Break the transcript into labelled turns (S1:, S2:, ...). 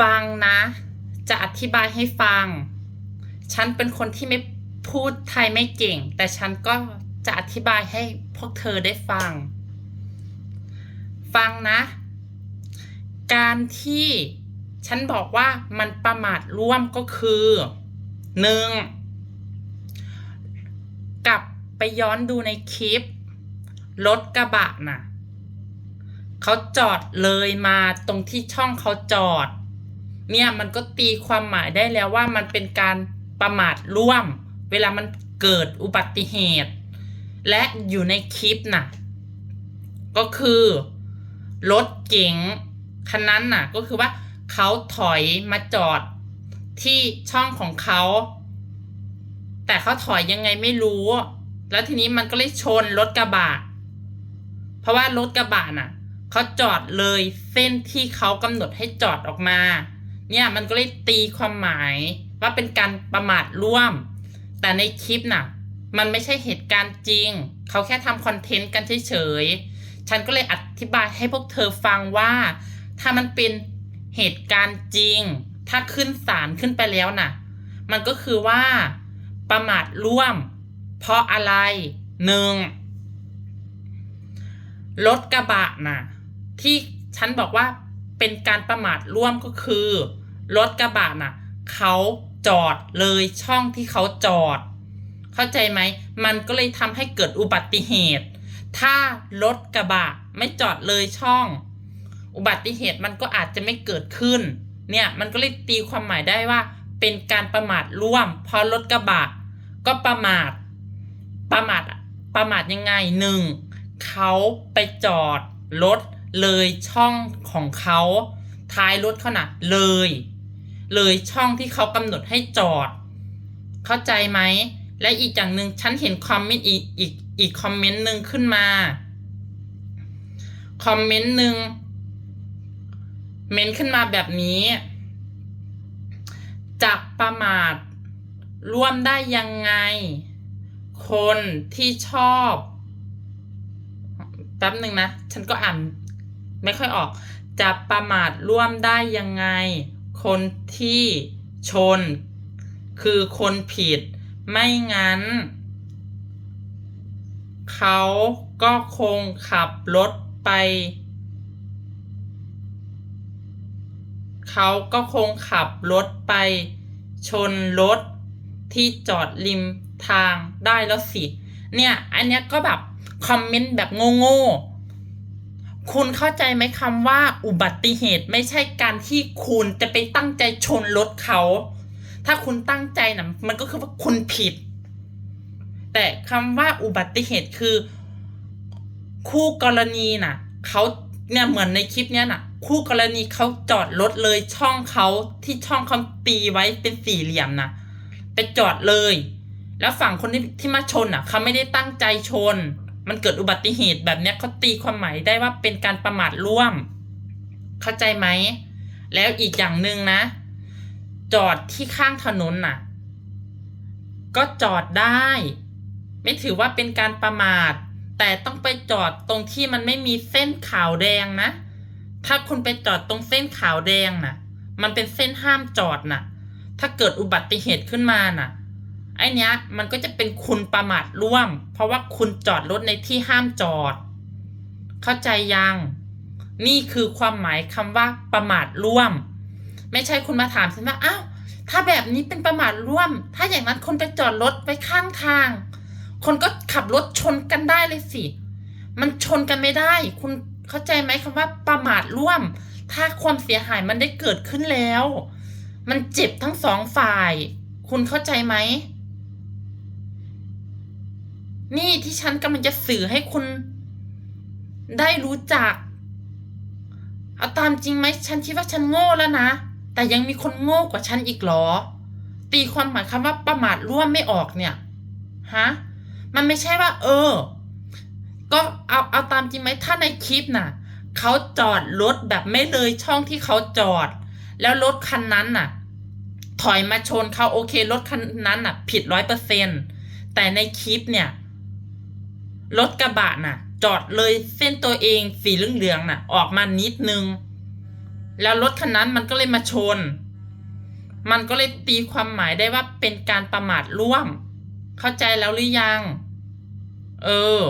S1: ฟังนะ จะอธิบายให้ฟัง ฉันเป็นคนที่ไม่พูดไทยไม่เก่ง แต่ฉันก็จะอธิบายให้พวกเธอได้ฟัง ฟังนะ การที่ฉันบอกว่ามันประมาทร่วมก็คือหนึ่งกลับไปย้อนดูในคลิป รถกระบะน่ะ เขาจอดเลยมาตรงที่ช่องเขาจอด เนี่ยมันก็ตีความหมายได้แล้วว่ามันเป็นการประมาทร่วม เวลามันเกิดอุบัติเหตุ และอยู่ในคลิปน่ะ ก็คือ รถเก๋งคันนั้นน่ะ ก็คือว่าเขาถอยมาจอดที่ช่องของเขา แต่เขาถอยยังไงไม่รู้ แล้วทีนี้มันก็เลยชนรถกระบะ เพราะว่ารถกระบะน่ะเขาจอดเลยเส้นที่เขากำหนดให้จอดออกมา เนี่ยมันก็เลยตีความหมายว่าเป็นการประมาทร่วม แต่ในคลิปน่ะ มันไม่ใช่เหตุการณ์จริง เขาแค่ทำคอนเทนต์กันเฉยๆ ฉันก็เลยอธิบายให้พวกเธอฟังว่า ถ้ามันเป็นเหตุการณ์จริง ถ้าขึ้นศาลขึ้นไปแล้วน่ะ มันก็คือว่าประมาทร่วม เพราะอะไรหนึ่งรถกระบะน่ะ ที่ฉันบอกว่า เป็นการประมาทร่วมก็คือ รถกระบะน่ะเขาจอดเลยช่องที่เขาจอด เข้าใจไหม มันก็เลยทำให้เกิดอุบัติเหตุ ถ้ารถกระบะไม่จอดเลยช่อง อุบัติเหตุมันก็อาจจะไม่เกิดขึ้น เนี่ยมันก็เลยตีความหมายได้ว่า เป็นการประมาทร่วม เพราะรถกระบะก็ประมาท ประมาทประมาทยังไงหนึ่งเขาไปจอดรถ เลยช่องของเขาท้ายรถเขาน่ะเลย เลยช่องที่เขากำหนดให้จอด เข้าใจไหม และอีกอย่างหนึ่งฉันเห็นคอมเมนต์อีกอีกอีกคอมเมนต์หนึ่งขึ้นมา คอมเมนต์หนึ่งเมนต์ขึ้นมาแบบนี้จะประมาทร่วมได้ยังไง คนที่ชอบ แป๊บหนึ่งนะ ฉันก็อ่าน ไม่ค่อยออก จะประมาทร่วมได้ยังไง คนที่ชน คือคนผิด ไม่งั้น เขาก็คงขับรถไป เขาก็คงขับรถไป ชนรถที่จอดริมทางได้แล้วสิ เนี่ย อันเนี้ยก็แบบ คอมเมนต์แบบโง่ๆ คุณเข้าใจไหมคำว่าอุบัติเหตุไม่ใช่การที่คุณจะไปตั้งใจชนรถเขา ถ้าคุณตั้งใจนะมันก็คือว่าคุณผิด แต่คำว่าอุบัติเหตุคือ คู่กรณีน่ะเขาเนี่ยเหมือนในคลิปเนี้ยน่ะ คู่กรณีเขาจอดรถเลยช่องเขาที่ช่องเขาตีไว้เป็นสี่เหลี่ยมน่ะไปจอดเลย แล้วฝั่งคนที่ที่มาชนอะเขาไม่ได้ตั้งใจชน มันเกิดอุบัติเหตุแบบเนี้ยเขาตีความหมายได้ว่าเป็นการประมาทร่วม เข้าใจไหม แล้วอีกอย่างหนึ่งนะ จอดที่ข้างถนนน่ะ ก็จอดได้ ไม่ถือว่าเป็นการประมาท แต่ต้องไปจอดตรงที่มันไม่มีเส้นขาวแดงนะ ถ้าคุณไปจอดตรงเส้นขาวแดงน่ะ มันเป็นเส้นห้ามจอดน่ะ ถ้าเกิดอุบัติเหตุขึ้นมาน่ะ ไอเนี้ยมันก็จะเป็นคุณประมาทร่วม เพราะว่าคุณจอดรถในที่ห้ามจอด เข้าใจยัง นี่คือความหมายคำว่าประมาทร่วม ไม่ใช่คุณมาถามฉันว่าอ้าวถ้าแบบนี้เป็นประมาทร่วม ถ้าอย่างนั้นคนไปจอดรถไว้ข้างทาง คนก็ขับรถชนกันได้เลยสิ มันชนกันไม่ได้ คุณเข้าใจไหมคำว่าประมาทร่วม ถ้าความเสียหายมันได้เกิดขึ้นแล้ว มันเจ็บทั้งสองฝ่าย คุณเข้าใจไหม นี่ที่ฉันกำลังจะสื่อให้คุณได้รู้จัก เอาตามจริงไหมฉันคิดว่าฉันโง่แล้วนะ แต่ยังมีคนโง่กว่าฉันอีกหรอ ตีความหมายคำว่าประมาทร่วมไม่ออกเนี่ยฮะมันไม่ใช่ว่า เออ ก็เอาเอาตามจริงไหมถ้าในคลิปน่ะเขาจอดรถแบบไม่เลยช่องที่เขาจอด แล้วรถคันนั้นน่ะ ถอยมาชนเขาโอเครถคันนั้นน่ะ ผิดร้อยเปอร์เซ็นแต่ในคลิปเนี่ย รถกระบะน่ะ จอดเลยเส้นตัวเองสีเหลืองๆน่ะ ออกมานิดนึง แล้วรถคันนั้นมันก็เลยมาชน มันก็เลยตีความหมายได้ว่าเป็นการประมาทร่วม เข้าใจแล้วหรือยัง เออ